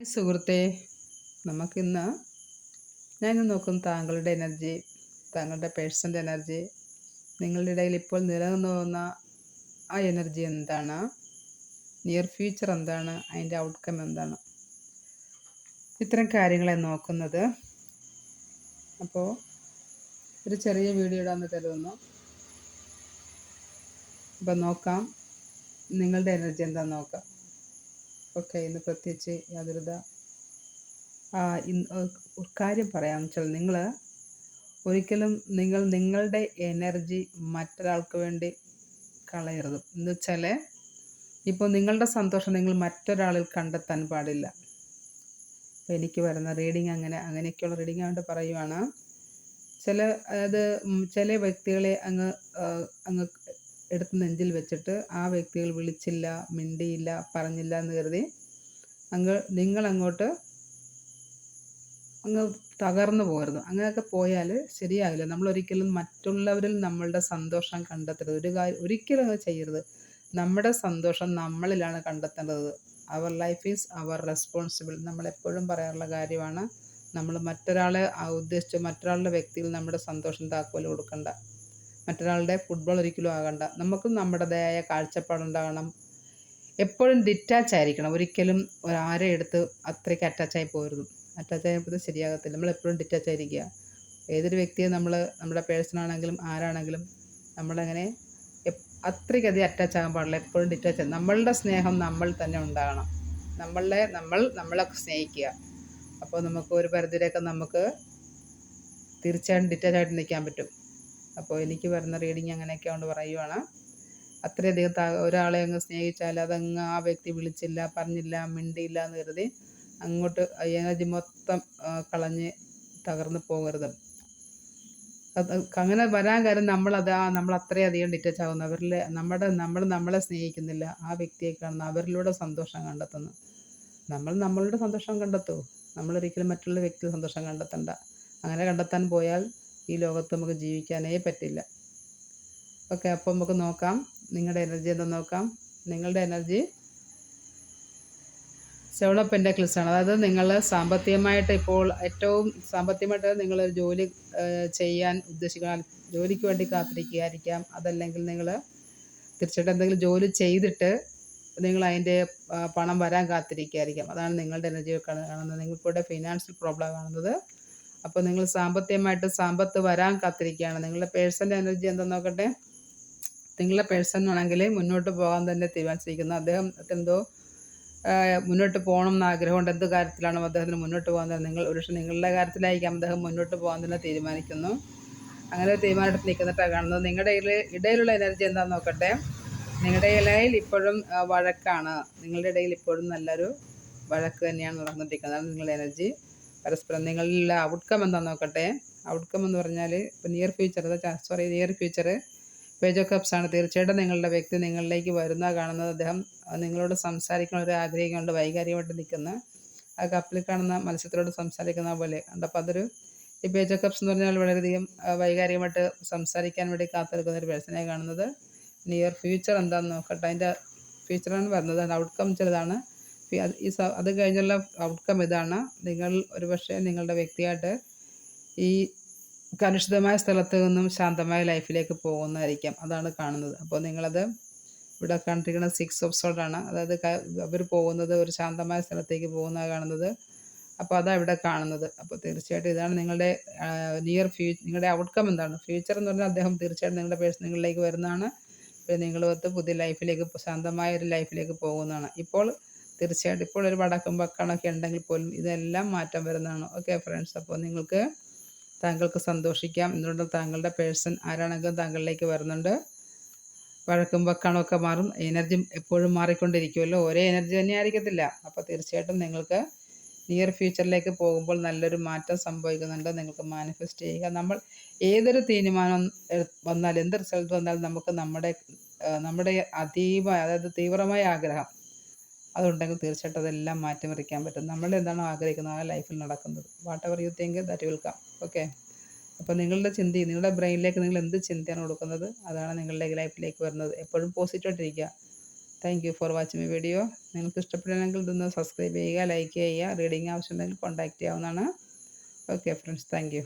സുഹൃത്തെ നമുക്കിന്ന് ഞാനിന്ന് നോക്കും താങ്കളുടെ എനർജി താങ്കളുടെ പേഴ്സന്റെ എനർജി നിങ്ങളുടെ ഇടയിൽ ഇപ്പോൾ നിലനിന്ന് പോകുന്ന ആ എനർജി എന്താണ്? നിയർ ഫ്യൂച്ചർ എന്താണ്? അതിന്റെ ഔട്ട്കം എന്താണ്? ഇത്തരം കാര്യങ്ങളെ നോക്കുന്നത്. അപ്പോൾ ഒരു ചെറിയ വീഡിയോ ഇടാന്ന് കരുതുന്നു. അപ്പോൾ നോക്കാം നിങ്ങളുടെ എനർജി എന്താണെന്ന് നോക്കാം. ഓക്കെ ഇന്ന് പ്രത്യേകിച്ച് യാതൊരുത ഒരു കാര്യം പറയാമെന്ന് വെച്ചാൽ നിങ്ങൾ ഒരിക്കലും നിങ്ങൾ നിങ്ങളുടെ എനർജി മറ്റൊരാൾക്ക് വേണ്ടി കളയരുത്. എന്ന് വെച്ചാൽ ഇപ്പോൾ നിങ്ങളുടെ സന്തോഷം നിങ്ങൾ മറ്റൊരാളിൽ കണ്ടെത്താൻ പാടില്ല. അപ്പോൾ എനിക്ക് വരുന്ന റീഡിങ് അങ്ങനെ അങ്ങനെയൊക്കെയുള്ള റീഡിങ് ആയിട്ട് പറയുവാണ്. ചില അതായത് ചില വ്യക്തികളെ അങ്ങ് അങ്ങ് എടുത്ത് നെഞ്ചിൽ വെച്ചിട്ട് ആ വ്യക്തികൾ വിളിച്ചില്ല മിണ്ടിയില്ല പറഞ്ഞില്ല എന്ന് കരുതി അങ്ങ് നിങ്ങളങ്ങോട്ട് അങ്ങ് തകർന്നു പോകരുത്. അങ്ങനെയൊക്കെ പോയാൽ ശരിയാകില്ല നമ്മളൊരിക്കലും മറ്റുള്ളവരിൽ നമ്മളുടെ സന്തോഷം കണ്ടെത്തരുത്. ഒരു കാര്യം ഒരിക്കലും അത് ചെയ്യരുത്. നമ്മുടെ സന്തോഷം നമ്മളിലാണ് കണ്ടെത്തേണ്ടത്. അവർ ലൈഫ് ഈസ് അവർ റെസ്പോൺസിബിൾ നമ്മളെപ്പോഴും പറയാറുള്ള കാര്യമാണ് നമ്മൾ മറ്റൊരാളെ ഉദ്ദേശിച്ച് മറ്റൊരാളുടെ വ്യക്തിയിൽ നമ്മുടെ സന്തോഷം താക്കോൽ കൊടുക്കണ്ട. മറ്റൊരാളുടെ ഫുട്ബോൾ ഒരിക്കലും ആകണ്ട. നമുക്കും നമ്മുടേതായ കാഴ്ചപ്പാടുണ്ടാകണം. എപ്പോഴും ഡിറ്റാച്ച് ആയിരിക്കണം. ഒരിക്കലും ഒരാരെ എടുത്ത് അത്രയ്ക്ക് അറ്റാച്ചായി പോകരുത് അറ്റാച്ച് ആയപ്പോൾ ശരിയാകത്തില്ല. നമ്മൾ എപ്പോഴും ഡിറ്റാച്ച് ആയിരിക്കുക. ഏതൊരു വ്യക്തിയെ നമ്മൾ നമ്മുടെ പേഴ്സൺ ആണെങ്കിലും ആരാണെങ്കിലും നമ്മളങ്ങനെ അത്രയ്ക്കധികം അറ്റാച്ച് ആകാൻ പാടില്ല. എപ്പോഴും ഡിറ്റാച്ച് നമ്മളുടെ സ്നേഹം നമ്മൾ തന്നെ ഉണ്ടാകണം. നമ്മളെ നമ്മൾ നമ്മളെ സ്നേഹിക്കുക. അപ്പോൾ നമുക്ക് ഒരു പരിധിയിലൊക്കെ നമുക്ക് തീർച്ചയായിട്ടും ഡിറ്റാച്ച് ആയിട്ട് നിൽക്കാൻ പറ്റും. അപ്പോൾ എനിക്ക് വരുന്ന റീഡിങ് അങ്ങനെയൊക്കെ കൊണ്ട് പറയുവാണ്. അത്രയധികം ഒരാളെ അങ്ങ് സ്നേഹിച്ചാൽ അതങ്ങ് ആ വ്യക്തി വിളിച്ചില്ല പറഞ്ഞില്ല മിണ്ടിയില്ല എന്ന് കരുതി അങ്ങോട്ട് എനർജി മൊത്തം കളഞ്ഞ് തകർന്നു പോകരുത്. അങ്ങനെ വരാൻ കാര്യം നമ്മളത് ആ നമ്മൾ അത്രയധികം ഡിറ്റച്ച് ആകുന്നു അവരിൽ നമ്മുടെ നമ്മൾ നമ്മളെ സ്നേഹിക്കുന്നില്ല. ആ വ്യക്തിയെ കാണുന്നു അവരിലൂടെ സന്തോഷം കണ്ടെത്തുന്നു നമ്മൾ നമ്മളുടെ സന്തോഷം കണ്ടെത്തൂ. നമ്മളൊരിക്കലും മറ്റുള്ള വ്യക്തി സന്തോഷം കണ്ടെത്തണ്ട. അങ്ങനെ കണ്ടെത്താൻ പോയാൽ ഈ ലോകത്ത് നമുക്ക് ജീവിക്കാനേ പറ്റില്ല. ഓക്കെ അപ്പോൾ നമുക്ക് നോക്കാം. നിങ്ങളുടെ എനർജി എന്താ നോക്കാം. നിങ്ങളുടെ എനർജി സെവൻ ഓഫ് ആണ്. അതായത് നിങ്ങൾ സാമ്പത്തികമായിട്ട് ഇപ്പോൾ ഏറ്റവും സാമ്പത്തികമായിട്ട് നിങ്ങൾ ജോലി ചെയ്യാൻ ഉദ്ദേശിക്കുന്ന ജോലിക്ക് വേണ്ടി കാത്തിരിക്കുകയായിരിക്കാം. അതല്ലെങ്കിൽ നിങ്ങൾ തീർച്ചയായിട്ടും എന്തെങ്കിലും ജോലി ചെയ്തിട്ട് നിങ്ങൾ അതിന്റെ പണം വരാൻ കാത്തിരിക്കുകയായിരിക്കാം. അതാണ് നിങ്ങളുടെ എനർജി കാണുന്നത്. നിങ്ങൾക്കിവിടെ ഫിനാൻഷ്യൽ പ്രോബ്ലം കാണുന്നത് അപ്പോൾ നിങ്ങൾ സാമ്പത്തികമായിട്ട് സമ്പത്ത് വരാൻ കാത്തിരിക്കുകയാണ്. നിങ്ങളുടെ പേഴ്സണൽ എനർജി എന്താ നോക്കട്ടെ? നിങ്ങളുടെ പേഴ്സൺ ആണെങ്കിൽ മുന്നോട്ട് പോകാൻ തന്നെ തീരുമാനിച്ചിരിക്കുന്നു. അദ്ദേഹം എന്തോ മുന്നോട്ട് പോകണം എന്ന് ആഗ്രഹമുണ്ട്. എന്ത് കാര്യത്തിലാണോ അദ്ദേഹത്തിന് മുന്നോട്ട് പോകാൻ തന്നെ നിങ്ങൾ ഒരുപക്ഷെ നിങ്ങളുടെ കാര്യത്തിലായിരിക്കാം അദ്ദേഹം മുന്നോട്ട് പോകാൻ തന്നെ തീരുമാനിക്കുന്നു. അങ്ങനെ തീരുമാനമെടുത്ത് നിൽക്കുന്നിട്ടാണ് കാണുന്നത്. നിങ്ങളുടെ ഇടയിലുള്ള എനർജി എന്താണെന്ന് നോക്കട്ടെ? നിങ്ങളുടെ ഇടയിൽ ഇപ്പോഴും വഴക്കാണ്. നിങ്ങളുടെ ഇടയിൽ ഇപ്പോഴും നല്ലൊരു വഴക്ക് തന്നെയാണ് നടന്നുകൊണ്ടിരിക്കുന്നത്. അതാണ് നിങ്ങളുടെ എനർജി. പരസ്പരം നിങ്ങളിലെ ഔട്ട്കം എന്താണെന്ന് നോക്കട്ടെ. ഔട്ട്കം എന്ന് പറഞ്ഞാൽ ഇപ്പോൾ near future sorry near future page of cups ആണ്. തീർച്ചയായിട്ടും നിങ്ങളുടെ വ്യക്തി നിങ്ങളിലേക്ക് വരുന്ന കാണുന്നത് അദ്ദേഹം നിങ്ങളോട് സംസാരിക്കുന്ന ഒരു ആഗ്രഹിക്കുന്നുണ്ട് വൈകാരികമായിട്ട് നിൽക്കുന്ന. ആ കപ്പിൽ കാണുന്ന മത്സ്യത്തിനോട് സംസാരിക്കുന്ന പോലെ. കണ്ടപ്പോൾ അതൊരു ഈ പേജ് ഓഫ് കപ്സ് എന്ന് പറഞ്ഞാൽ വളരെയധികം വൈകാരികമായിട്ട് സംസാരിക്കാൻ വേണ്ടി കാത്തിരിക്കുന്ന ഒരു പേഴ്സണെ കാണുന്നത്. നിയർ ഫ്യൂച്ചർ എന്താണെന്ന് നോക്കട്ടെ. അതിന്റെ ഫ്യൂച്ചറാണ് വരുന്നത്. ഔട്ട്കം ചിലതാണ്. ഈ അത് കഴിഞ്ഞുള്ള ഔട്ട്കം ഇതാണ്. നിങ്ങൾ ഒരുപക്ഷെ നിങ്ങളുടെ വ്യക്തിയായിട്ട് ഈ കലുഷിതമായ സ്ഥലത്ത് നിന്നും ശാന്തമായ ലൈഫിലേക്ക് പോകുന്നതായിരിക്കാം. അതാണ് കാണുന്നത്. അപ്പോൾ നിങ്ങളത് ഇവിടെ കണ്ടിരിക്കുന്ന സിക്സ് ഓഫ് അതായത് അവർ പോകുന്നത് ഒരു ശാന്തമായ സ്ഥലത്തേക്ക് പോകുന്ന കാണുന്നത്. അപ്പോൾ അതാണ് ഇവിടെ കാണുന്നത്. അപ്പോൾ തീർച്ചയായിട്ടും ഇതാണ് നിങ്ങളുടെ നിയർ ഫ്യൂ നിങ്ങളുടെ ഔട്ട്കം എന്താണ്? ഫ്യൂച്ചർ എന്ന് പറഞ്ഞാൽ അദ്ദേഹം തീർച്ചയായിട്ടും നിങ്ങളുടെ പേഴ്സ് നിങ്ങളിലേക്ക് വരുന്നതാണ്. പിന്നെ നിങ്ങളുമൊത്ത് പുതിയ ലൈഫിലേക്ക് ശാന്തമായ ഒരു ലൈഫിലേക്ക് പോകുന്നതാണ്. ഇപ്പോൾ തീർച്ചയായിട്ടും ഇപ്പോൾ ഒരു വടക്കും വക്കാണൊക്കെ ഉണ്ടെങ്കിൽ പോലും ഇതെല്ലാം മാറ്റം വരുന്നതാണ്. ഓക്കെ ഫ്രണ്ട്സ് അപ്പോൾ നിങ്ങൾക്ക് താങ്കൾക്ക് സന്തോഷിക്കാം. എന്തുകൊണ്ട് താങ്കളുടെ പേഴ്സൺ ആരാണെങ്കിലും താങ്കളിലേക്ക് വരുന്നുണ്ട്. വഴക്കും വക്കാണൊക്കെ മാറും. എനർജി എപ്പോഴും മാറിക്കൊണ്ടിരിക്കുമല്ലോ. ഒരേ എനർജി തന്നെ ആയിരിക്കത്തില്ല. അപ്പോൾ തീർച്ചയായിട്ടും നിങ്ങൾക്ക് നിയർ ഫ്യൂച്ചറിലേക്ക് പോകുമ്പോൾ നല്ലൊരു മാറ്റം സംഭവിക്കുന്നുണ്ട്. നിങ്ങൾക്ക് മാനിഫെസ്റ്റ് ചെയ്യുക. നമ്മൾ ഏതൊരു തീരുമാനം വന്നാൽ എന്ത് റിസൾട്ട് വന്നാലും നമുക്ക് നമ്മുടെ നമ്മുടെ അതീവ അതായത് തീവ്രമായ ആഗ്രഹം അതുണ്ടെങ്കിൽ തീർച്ചയായിട്ടും അതെല്ലാം മാറ്റിമറിക്കാൻ പറ്റും. നമ്മൾ എന്താണോ ആഗ്രഹിക്കുന്നത്? ആ ലൈഫിൽ നടക്കുന്നത്. Whatever you think that will come okay അപ്പോൾ നിങ്ങളുടെ ചിന്ത നിങ്ങളുടെ ബ്രെയിനിലേക്ക് നിങ്ങൾ എന്ത് ചിന്തയാണ് കൊടുക്കുന്നത്? അതാണ് നിങ്ങളുടെ ലൈഫിലേക്ക് വരുന്നത്. എപ്പോഴും പോസിറ്റീവായിട്ടിരിക്കുക thank you for watching my video നിങ്ങൾക്ക് ഇഷ്ടപ്പെടണമെങ്കിൽ ഇതൊന്ന് സബ്സ്ക്രൈബ് ചെയ്യുക ലൈക്ക് ചെയ്യുക. റീഡിങ് ആവശ്യമുണ്ടെങ്കിൽ കോൺടാക്റ്റ് ചെയ്യാവുന്നതാണ്. Okay friends thank